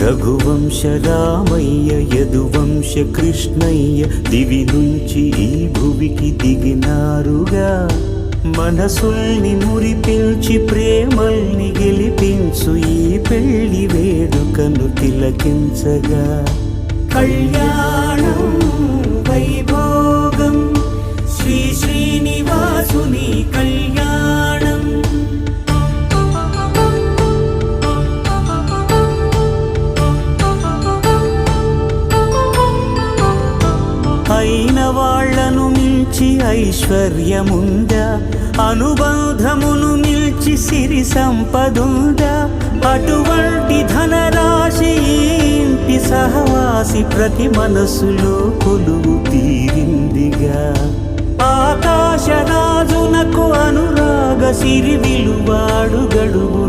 రఘువంశ రామయ్య యదువంశ కృష్ణయ్య దివి నుంచి ఈ భువికి దిగినారుగా. మనసుల్ని మురిపించి ప్రేమల్ని గెలిపించు ఈ పెళ్ళి వేడుకను తిలకించగా. కళ్యాణ మించి ఐశ్వర్యముందా అనుబంధమును మిల్చి సిరి సంపదుందా. అటువంటి ధనరాశి ఇంటి సహవాసి ప్రతి మనసులో కొలువు తీరిందిగా. ఆకాశరాజునకు అనురాగ సిరి విలువాడు గడువు